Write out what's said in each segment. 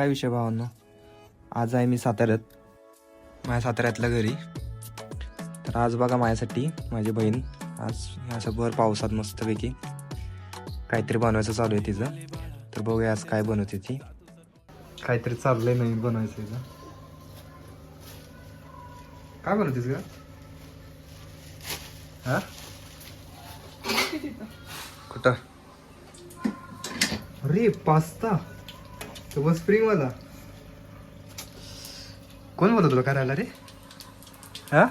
काय विषय भावांनो? आज आहे मी साताऱ्यात. माझ्या साताऱ्यातल्या घरी. तर आज बघा माझ्यासाठी माझी बहीण. आज असं भर पावसात मस्तपैकी काहीतरी बनवायचं चालू आहे तिचं. तर बघूया आज काय बनवते ती. काहीतरी चाललंय नाही बनवायचं तिचं. काय बनवतेस का हा? कुठं? अरे पास्ता. तो बस स्प्रिंग वाला. कोण बोलत तुला करायला रे? हा?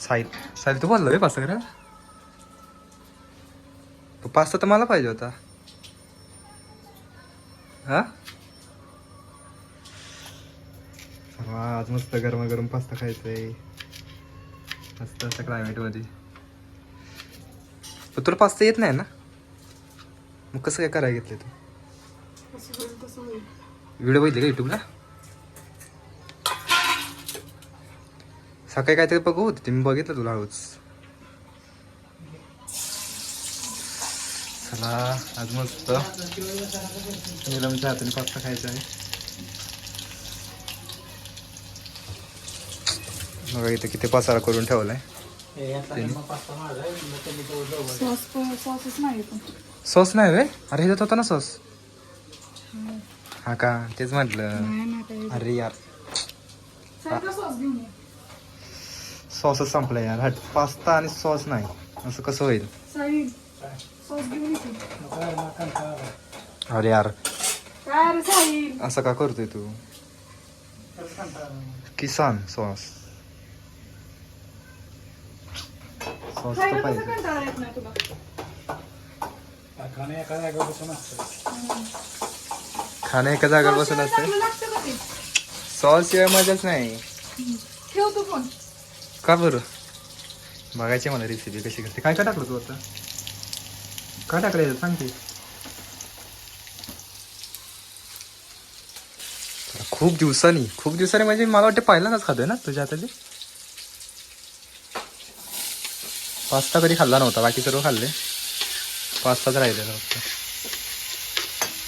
साहिल. साहिल तू बोलला रे पास्ता करायला? तो पास्ता तर मला पाहिजे होता. हा? आज मस्त गरमागरम पास्ता खायचा आहे मस्त असं क्लायमेटमध्ये पण तुला पास्ता येत नाही ना? मग कसं काय करायला घेतलं तू? व्हिडिओ बघितले का युट्यूबला सकाळी काहीतरी बघू होते ते मी बघितलं तुला हळूच चला आज मस्त. नीलमच्या हाताने पास्ता खायचा आहे. बघा इथे किती पसारा करून ठेवलाय. सॉस नाही वे अरे ह्याच्यात होता ना सॉस. हा का? तेच म्हटलं. अरे यार. सॉसच संपला यार. हट. पास्ता आणि सॉस नाही. असं कसं होईल? अरे यार. असं का करतोय तू? किसान सॉस. सॉस तर साहिल खाणं एका जागेवर बसून असते? सॉस शिवाय मजाच नाही. ठेव तू फोन. का बरं? बघायची मला रेसिपी कशी करते. काय काय टाकलं तू आता? काय टाकलं याच्यात? सांग की. जरा खूप दिवसांनी खूप दिवसांनी म्हणजे मला वाटते पहिल्यांदाच खातोय ना तुझ्या हाताची? पास्ता कधी खाल्ला नव्हता बाकी सर्व खाल्ले. पास्ताच राहिलेला फक्त.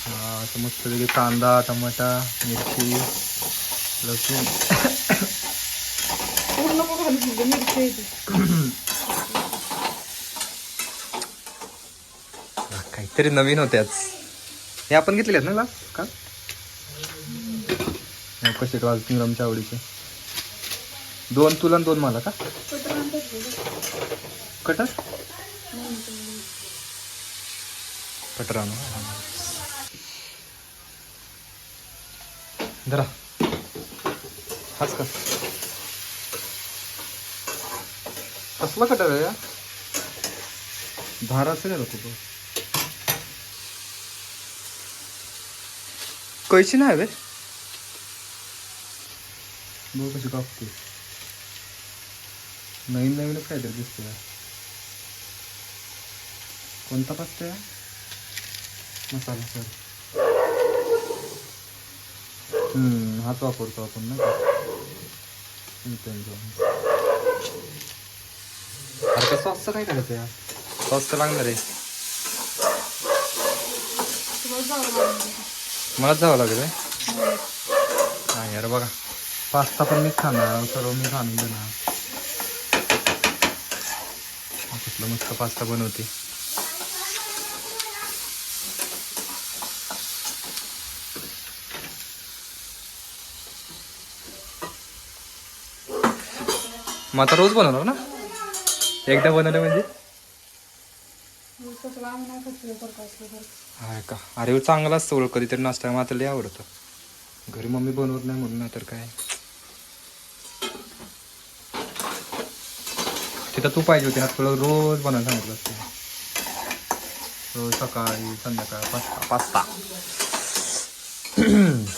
हा असं मस्त वेगळी कांदा टमाटा मिरची लसूण. काहीतरी नवीन होत्याच हे आपण घेतलेले आहेत ना का? कसे वाज निरमच्या आवडीचे. दोन तुला दोन मला का? कटर कटर आणू जरा हाच का कसला कटर आहे या धाराचं नाही खूप कैची नाही बे बघ कशी कापते नवीन नवीनच काहीतरी दिसते. कोणता पास्ता आहे मसाला सर. हम्म हाच वापरतो आपण ना का? सॉसचं काय करायचं यार. सॉस तर लागणार आहे. मलाच जावं लागेल हे? नाही यार बघा. पास्ता पण मीच खाणार सर्व मी आणून देणार. मस्त पास्ता बनवते. मग आता रोज बनवणार ना? एकदा बनवलं म्हणजे? हाय का? अरे हो, चांगला असतं ओळख कधीतरी नाश्ता मला तर लय आवडतं. घरी मम्मी बनवत नाही म्हणून ना तर काय? तिथं तू पाहिजे होती ना तुला रोज बनवायला सांगितलं असतं. रोज सकाळी संध्याकाळ पास्ता पास्ता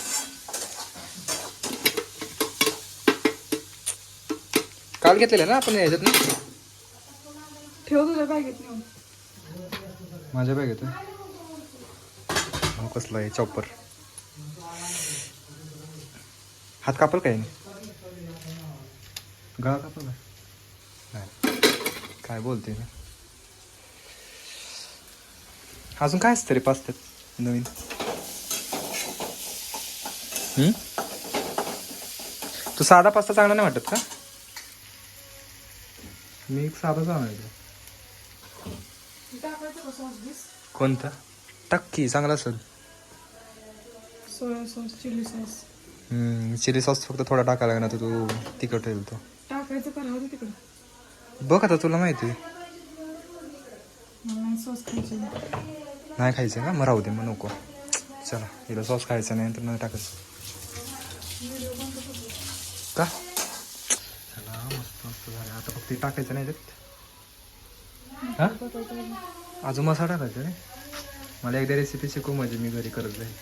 काल घेतलेलं ना आपण याच्यात ना? ठेव तुझ्या बॅगेत नेऊन. माझ्या बॅग येतोय हो कसला आहे? चॉपर. हात कापल काय गळा कापल? का नाही. काय बोलते ना अजून काय असतं रे पास्त्यात नवीन? तू साधा पास्ता चांगला नाही वाटत का? मी एक साधाच आणायचो कोणता? टक्की चांगला असेल. Soya sauce chilli sauce. Chilli sauce फक्त थोडा टाकायला लागणार तू तिखट होईल तो. टाकायचं करा होतं तिकडे. बघ आता तुला माहिती नाही सॉस खायची नाही खायचं का? मग राहू दे मग नको. चला हिला सॉस खायचं नाही तर नाही टाकायचं. का? हे टाकायचं नाही त्यात. हा? अजून मसाला टाकायचा रे मला एकदा रेसिपी शिकू म्हणजे मी घरी करत जाईल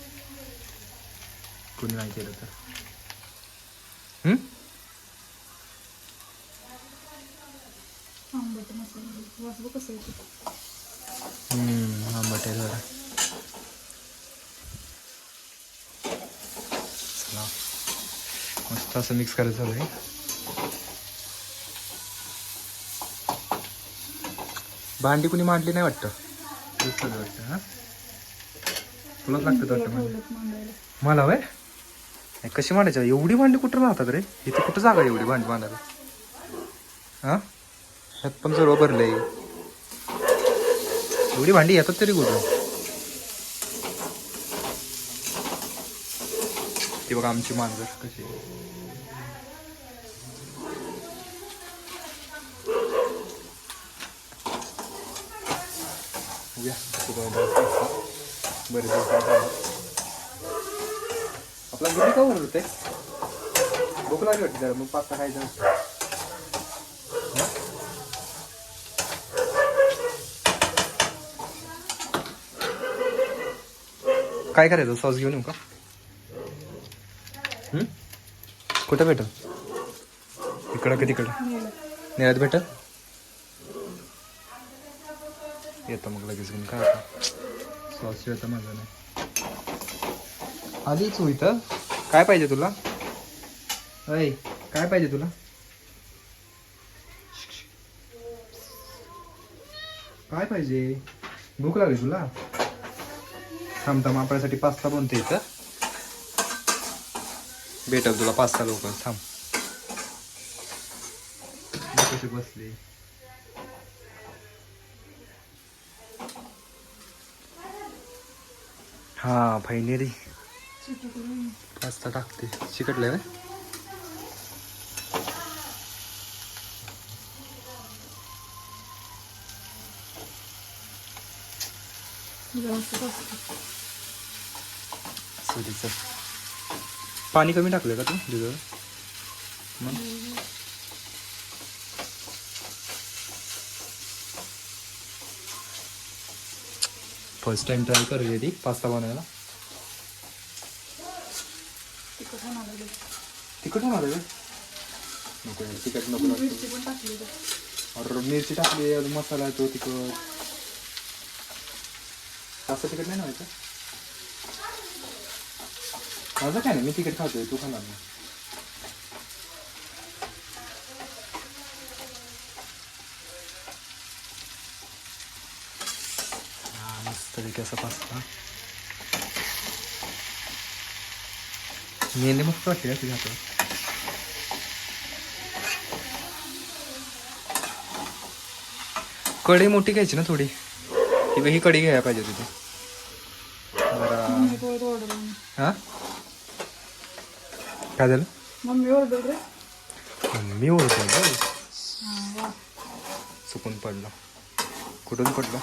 कोणी नाही केलं तर. हम्म? आंबट आहे जरा. मस्त असं मिक्स करायचं झालंय. भांडी कुणी मांडली नाही वाटतं? वाटतं हां तुलाच लागतं वाटतं म्हणजे मला वय नाही, कशी मांडायची? एवढी भांडी कुठं राहतात रे? इथे कुठं जागा आहे एवढी भांडी मांडायला? हां? ह्यात पण सर्व भरलंय. एवढी भांडी येतात तरी कुठं? ती बघा आमची मांजर कशी आहे. बघूया, किती वेळ जायचं. बरेच. आपला घरी का वर होते भूक लागली वाटते जरा मग पास्ता खायचा हं? काय करायचं? सॉस घेऊन येऊ का? कुठं भेटल? इकडं का तिकडं? नेलं. नेण्यात भेटल? येतो मग लगेच घेऊन. काय आता? सॉस येतं माझं नाही. आधीच होईत इथं. काय पाहिजे तुला? अय काय पाहिजे तुला? काय पाहिजे? भूक लागली तुला? थांब मापण्यासाठी आपल्यासाठी पास्ता बनते इथं. भेटल तुला पास्ता लवकर. थांब. कशी बसली? हा फायनली चिकटलं पास्ता टाकते. चिकटलंय व्हय? पाणी कमी टाकलं का तू दुधावर मग? फर्स्ट टाइम ट्राय करूया ती पास्ता बनवायला तिखट होणार. तिखट होणार आहे? नको तिखट नको. मिरची टाकली अजून मसाला आहे तो तिखट जास्त तिखट नाही ना व्हायचं माझं काय नाही मी तिखट खातोय तू खाणार नाही मस्त पैकी असा पास्ता मेहंदी मस्त वाटते का तुझ्या हातावर कढई मोठी घ्यायची ना थोडी ही ही कढई घ्यायला पाहिजे तिथे मम्मी. हा काय झालं मम्मी ऑर्डर रे मी ओळखतो हा वा चुकून पडलं कुठून पडलं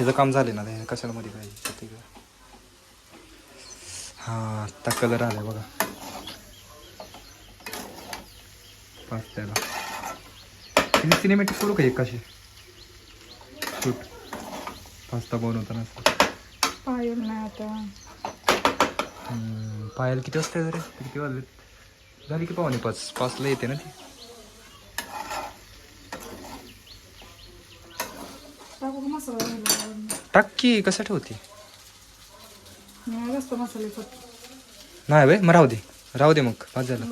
ह्याचं काम झाले ना कशाला मध्ये पाहिजे ते का हा आता कलर आलाय बघा. तिने सिनेमॅटिक करू का एक कशी शूट पास्ता बनवताना पायल नाही आता. पायल किती वाजता जरे किती वाजले झाली की पावणे पाच. पाचला येते ना ती. मसाला? टाकी कशासाठी होती नाही बाई मग राहू दे. राहू दे मग भाजायला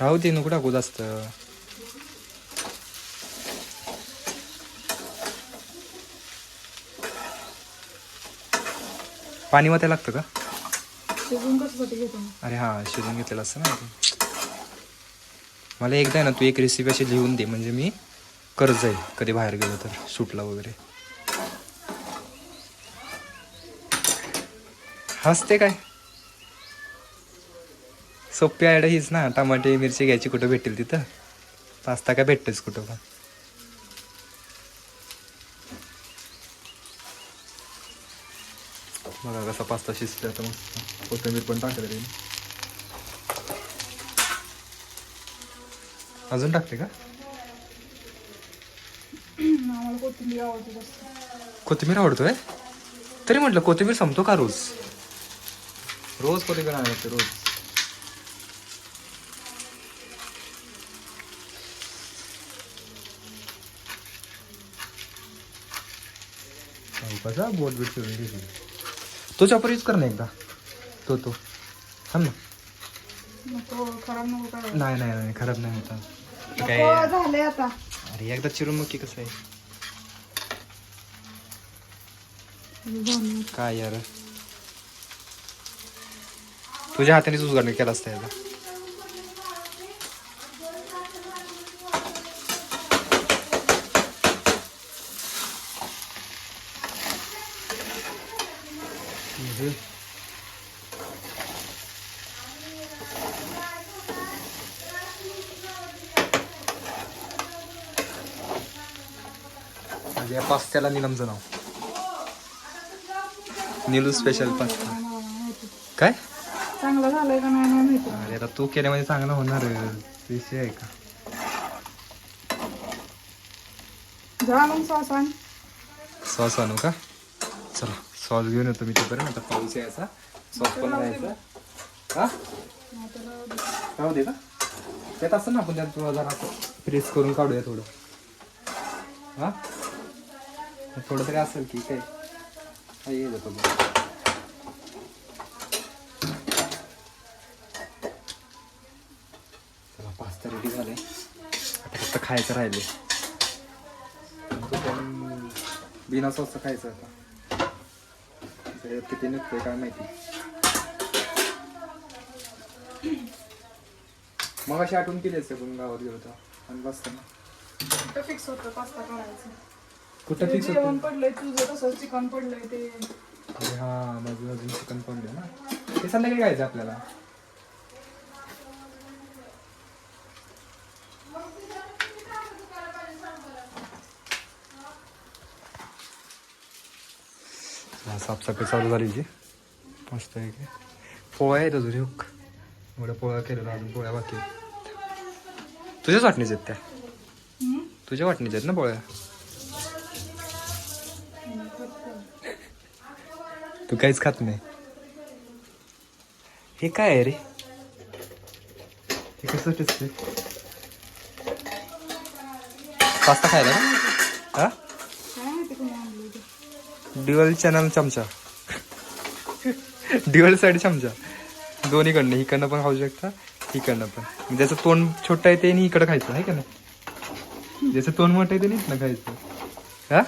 राहू दे नको टाकू जास्त. पाणी मध्ये लागतं का? अरे हा शिजून घेतलेलं असतं ना. मला एकदा ना तू एक रेसिपी अशी लिहून दे. म्हणजे मी करत जाईल कधी बाहेर गेलो तर शूटला वगैरे. हसते काय? सोपी आयड हीच ना. टमाटे मिरची घ्यायची कुठं भेटेल तिथं? पास्ता काय भेटतेच कुठं पण. बघा कसा पास्ता शिजतोय आता मस्त. कोथिंबीर पण टाकलं रे अजून टाकते का? आम्हाला कोथिंबीर आवडते जास्त. कोथिंबीर आवडतोय? तरी म्हटलं कोथिंबीर संपतो का रोज? रोज कोथिंबीर आवडते रोज. कसा बोट बीट फिरून तो चॉपर यूज कर ना एकदा. तो तो. थांब ना. खराब नको नाही नाही नाही खराब नाही होता. काय नको झाले आता. अरे एकदा चिरून मग की कसं आहे झाले. काय यार? तुझ्या हाताने सुधारणा केला असता याचा या पास्त्याला निलमचं नाव. Nilu special pasta. काय? चांगलं झालंय का नाही नाही माहिती. अरे आता तू केल्यामध्ये चांगलं होणार विषय आहे का? जा मग सॉस आण. सॉस आणू का? चला सॉस घेऊन येतो मी तोपर्यंत आता पाऊस यायचा सॉस पण घ्यायचा हा? राहू दे. का? त्यात असं ना आपण त्यात जरा प्रेस करून काढूया थोडं. हा? थोडं तरी असेल की काय? हे ये जातो चला पास्ता रेडी झाले आता फक्त खायचं राहिले पण बिना सॉसचं खायचं आता. किती निघतोय काय माहिती. मग अशी आठवण केली असते पण गावात गेलो तर आणि बसतं ना फिक्स होतं पास्ता करायचं. कुठं फिक्स जेवण पडलंय तुझं तसं चिकन पडलंय ते. अरे हा माझं अजून चिकन पडलं ना. ते संध्याकाळी खायचं आपल्याला. चला, साफसफाई चालू झाली जी. मस्त आहे की. पोळ्या आहेत अजून एक एवढ्या पोळ्या केलेल्या अजून पोळ्या बाकी आहेत. तुझ्याच वाटणीच आहेत त्या? तुझ्या वाटणीच आहेत ना पोळ्या? तू काहीच खात नाही हे काय आहे रे हे कसं टेस्ट पास्ता खायला ना हा ड्युअल चॅनल चमचा ड्युअल साईड चमचा दोन्हीकडनं इकडनं पण खाऊ शकता इकडनं पण ज्याचं तोंड छोटं आहे ते आणि इकडं खायचं आहे का नाही ज्याचं तोंड मोठं आहे ते नीट खायचं हा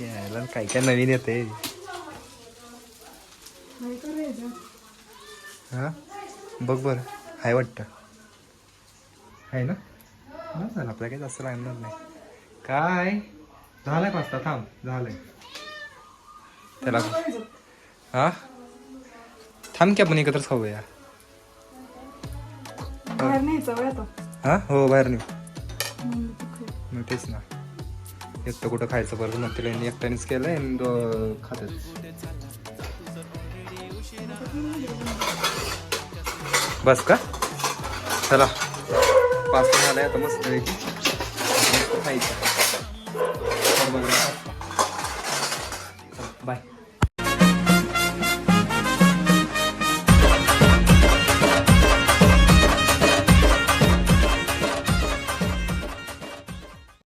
यायला काय काय नवीन येते हा? बघ बरं. हाय वाटतं. आहे ना? झालं. आपल्या काही जास्त लागणार नाही. काय? झालाय पास्ता थांब. झालंय. त्याला हा? थांब की आपण एकत्रच खाऊया. हा? हो बाहेर खा. मग तेच ना. एकटं कुठं खायचं बरं मग तिला यांनी एकट्यानेच केलंय आणि बस का? चला. पास्ता झाला आता मस्त खायचं बाय